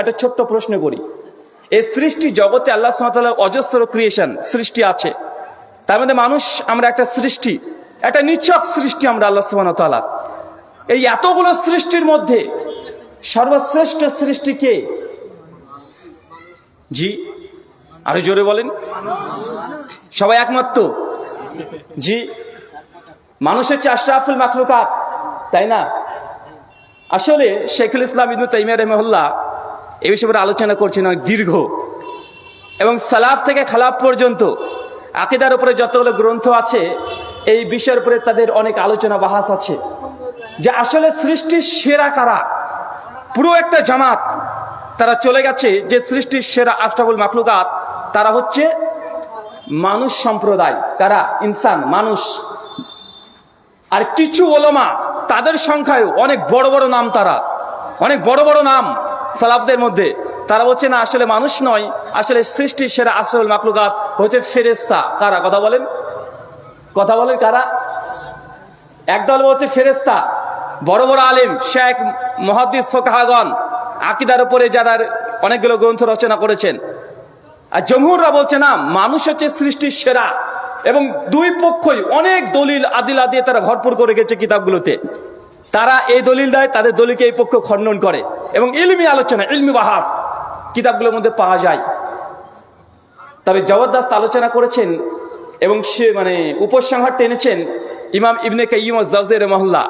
একটা ছোট্ট প্রশ্ন করি। এই সৃষ্টি জগতে আল্লাহ সুমাতার অজস্র ক্রিয়েশন সৃষ্টি আছে। তার মধ্যে মানুষ আমরা একটা সৃষ্টি, একটা নিচক সৃষ্টি আমরা আল্লাহ সুবাহতালার এই এতগুলো সৃষ্টির মধ্যে সর্বশ্রেষ্ঠ সৃষ্টি কে? জি, আরও জোরে বলেন। সবাই একমাত্র জি মানুষের হচ্ছে আশরাফুল মাখলুকাত, তাই না? আসলে শেখুল ইসলাম ইবনু তাইমিয়া রহমল্লাহ এই বিষয়ে আলোচনা করছেন অনেক দীর্ঘ। এবং সালাফ থেকে খালাফ পর্যন্ত আকিদার উপরে যতগুলো গ্রন্থ আছে, এই বিষয়ের উপরে তাদের অনেক আলোচনা বাহাস আছে। যে আসলে সৃষ্টির সেরা কারা? পুরো একটা জামাত তারা চলে গেছে, যে সৃষ্টির সেরা আফটাবুল মাখলুকাত তারা হচ্ছে মানুষ সম্প্রদায়। তারা ইনসান, মানুষ। আর কিছু ওলমা, তাদের সংখ্যায় অনেক বড় বড় নাম তারা। অনেক বড় বড় নাম। সালাফদের মধ্যে। তারা বলছে, না, আসলে মানুষ নয়। আসলে সৃষ্টির সেরা আশরাফুল মাকলুকাত হচ্ছে ফেরেস্তা কারা? কথা বলেন। কথা বলেন কারা? একদল বলছে ফেরেস্তা বড় বড় আলিম, শেখ মহাদিস ফোকাহাগন আকিদার উপরে যারা অনেকগুলো গ্রন্থ রচনা করেছেন। আর জমহুররা বলছে, না, মানুষ হচ্ছে সৃষ্টির সেরা এবং দুই পক্ষই অনেক দলিল, আদিলা দিয়ে তারা ভরপুর করে গেছে কিতাবগুলোতে। তারা এই দলিল দেয়, তাদের দলিলকে এই পক্ষ খণ্ডন করে। এবং ইলমি আলোচনা, ইলমি বাহাস কিতাবগুলোর মধ্যে পাওয়া যায়। তবে জবরদস্ত আলোচনা করেছেন এবং সে মানে উপসংহার টেনেছেন ইমাম ইবনে কাইম মহল্লা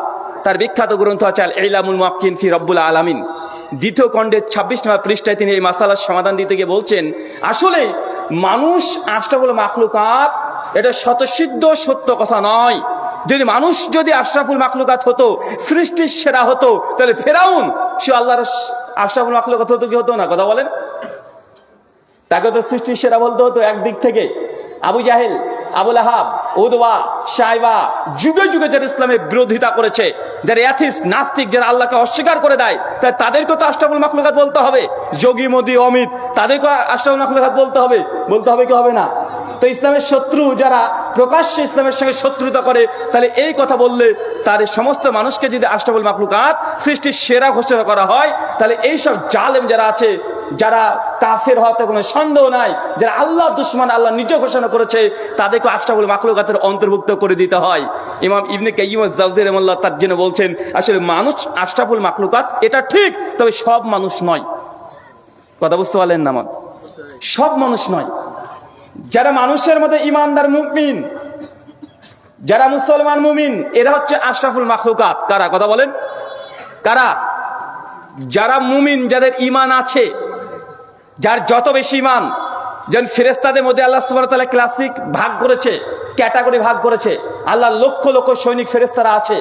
তার বিখ্যাত গ্রন্থ আছে আল ইলামুল মাকিন ফি রব্বুল আলামিন। দ্বিতীয় খণ্ডের ছাব্বিশ নম্বর পৃষ্ঠায় তিনি এই মাসালার সমাধান দিতে গিয়ে বলছেন, আসলে মানুষ আশরাফুল মাখলুকাত, এটা শতসিদ্ধ সত্য কথা নয়। যদি মানুষ যদি আশরাফুল মাখলুকাত হতো, সৃষ্টির সেরা হতো, তাহলে ফেরাউন, সে আল্লাহর আশরাফুল মাখলুকাত হতো কি হতো না? কথা বলেন। তাকে তো সৃষ্টির সেরা বলতে হতো একদিক থেকে। আবু জাহেল আবুল আহাব উদওয়া সাইবা যুগে যুগে যারা ইসলামের বিরোধিতা করেছে, যারা অ্যাথিস নাস্তিক, যারা আল্লাহকে অস্বীকার করে দেয় তাই তাদেরকে তো আশরাফুল মাখলুকাত বলতে হবে। যোগী, মোদী, অমিত, তাদেরকে আশরাফুল মাখলুকাত বলতে হবে। বলতে হবে কি হবে না? তো ইসলামের শত্রু যারা প্রকাশ্যে ইসলামের সঙ্গে শত্রুতা করে, তাহলে এই কথা বললে তার সমস্ত মানুষকে যদি আশরাফুল মাখলুকাত সৃষ্টির সেরা ঘোষণা করা হয়, তাহলে এইসব জালেম যারা আছে, যারা কাফের হওয়াতে কোনো সন্দেহ নাই, যারা আল্লাহ দুশ্মান আল্লাহ নিজে ঘোষণা করেছে, তাদেরকে আশরাফুল মাখলুকাতের অন্তর্ভুক্ত করে দিতে হয়। ইমাম ইবনে কাইম জাউজের রহমাল্লাহ তার জন্য বলছেন, আসলে মানুষ আশরাফুল মাখলুকাত, এটা ঠিক, তবে সব মানুষ নয়। কথা বুঝতে পারলেন না আমার? সব মানুষ নয়। যারা মানুষের মধ্যে ইমানদার মুমিন, যারা মুসলমান মুমিন, এরা হচ্ছে আশরাফুল মাখলুকাত। কারা? কথা বলেন। কারা? যারা মুমিন, যাদের ইমান আছে, যার যত বেশি ইমান যেন ফেরেস্তাদের মধ্যে আল্লাহ সুবাহ ক্লাসিক ভাগ করেছে ক্যাটাগরি ভাগ করেছে, আল্লাহ লক্ষ লক্ষ সৈনিক ফেরেস্তারা আছে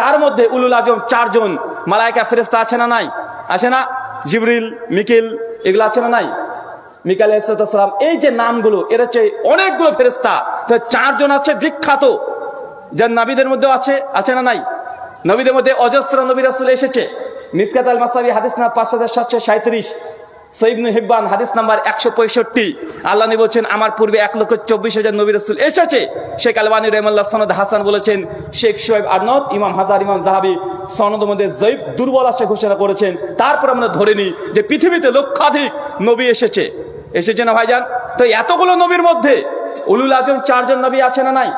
তার মধ্যে উলুল আজম চারজন মালায়কা ফেরেস্তা আছে না নাই? আছে না? জিবরিল, মিকিল, এগুলো আছে না নাই? মিকাল ইসলাম এই যে নামগুলো, এর হচ্ছে অনেকগুলো ফেরেস্তা চারজন আছে বিখ্যাত। যার নাবিদের মধ্যে আছে আছে না নাই? নবীদের মধ্যে অজস্র নবী রাসুল এসেছে। মিসকাত আল মাসাবি, হাদিস নাম্বার পাঁচ হাজার সাতশো সাঁত্রিশ সৈবনু হিব্বান, হাদিস নাম্বার একশো পঁয়ষট্টি। আল্লাহ বলছেন, আমার পূর্বে এক লক্ষ চব্বিশ হাজার নবী রসুল এসেছে। শেখ আলবানী রহমাল্লাহ সনদ হাসান বলেছেন, শেখ শোয়েব আরনদ ইমাম হাজার, ইমাম জাহাবি সনদ মধ্যে জৈব দুর্বল আসে ঘোষণা করেছেন। তারপর আমরা ধরে নিই যে পৃথিবীতে লক্ষাধিক নবী এসেছে। এসেছে না ভাইজান? তো এতগুলো নবীর মধ্যে উলুল আজম চারজন নবী আছে না নাই?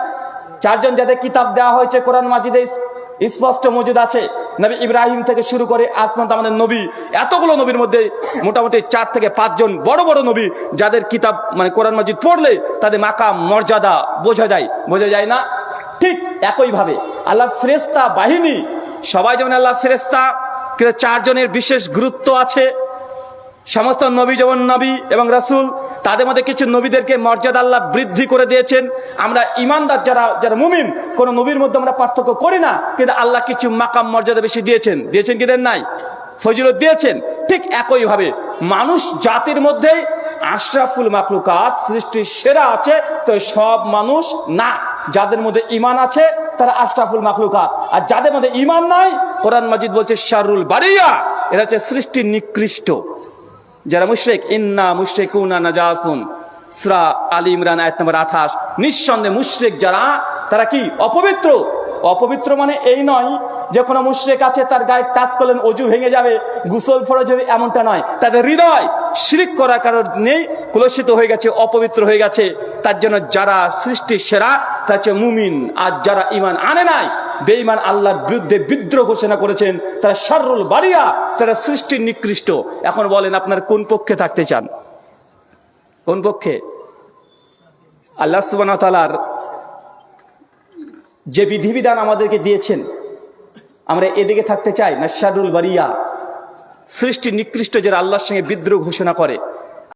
চারজন যাদের কিতাব দেওয়া হয়েছে কোরআন মাজিদে স্পষ্ট মজুদ আছে। নবী ইব্রাহিম থেকে শুরু করে পর্যন্ত আমাদের নবী। এতগুলো নবীর মধ্যে মোটামুটি চার থেকে পাঁচজন বড় বড় নবী যাদের কিতাব মানে কোরআন মাজিদ পড়লে তাদের মাকাম, মর্যাদা বোঝা যায়। বোঝা যায় না? ঠিক একইভাবে আল্লাহ ফেরেস্তা বাহিনী, সবাই যেমন আল্লাহ ফেরেস্তা কিন্তু চারজনের বিশেষ গুরুত্ব আছে। সমস্ত নবী যেমন নবী এবং রাসূল, তাদের মধ্যে কিছু নবীদেরকে মর্যাদা আল্লাহ বৃদ্ধি করে দিয়েছেন। আমরা ইমানদার যারা যারা মুমিন, কোন নবীর মধ্যে আমরা পার্থক্য করি না, কিন্তু আল্লাহ কিছু মাকাম মর্যাদা বেশি দিয়েছেন। দিয়েছেন কি দেন নাই? ফজিলত দিয়েছেন। ঠিক একইভাবে মানুষ জাতির মধ্যে আশরাফুল মাকলুকাত সৃষ্টির সেরা আছে, তো সব মানুষ না। যাদের মধ্যে ইমান আছে, তারা আশরাফুল মাকলুকাত আর যাদের মধ্যে ইমান নাই, কোরআন মাজিদ বলছে শারুল বাড়িয়া এরা হচ্ছে সৃষ্টির নিকৃষ্ট। যারা মুশরেক, ইন্না মুশরিকুনা নাজাসুন। সূরা আলী ইমরান আয়াত নম্বর 28 নিঃসন্দেহে মুশরিক যারা, তারা কি? অপবিত্র। অপবিত্র মানে এই নয়, যে কোনো মুশরেক আছে, তার গায়ে টাচ করলেন, অজু ভেঙে যাবে, গুসল ফরজ হবে, এমনটা নয়। তাদের হৃদয় শিরিক করার কারণ কুলসিত হয়ে গেছে, অপবিত্র হয়ে গেছে। তার জন্য যারা সৃষ্টির সেরা তা হচ্ছে মুমিন। আর যারা ইমান আনে নাই বেঈমান আল্লাহর বিরুদ্ধে বিদ্রোহ ঘোষণা করেছেন, তারা সারুল বাড়িয়া তারা সৃষ্টির নিকৃষ্ট। এখন বলেন, আপনার কোন পক্ষে থাকতে চান? কোন পক্ষে? আল্লাহ সুবান তালার যে বিধিবিধান আমাদেরকে দিয়েছেন, আমরা এদিকে থাকতে চাই না শারুল বারিয়া সৃষ্টি নিকৃষ্ট যারা আল্লাহর সঙ্গে বিদ্রোহ ঘোষণা করে।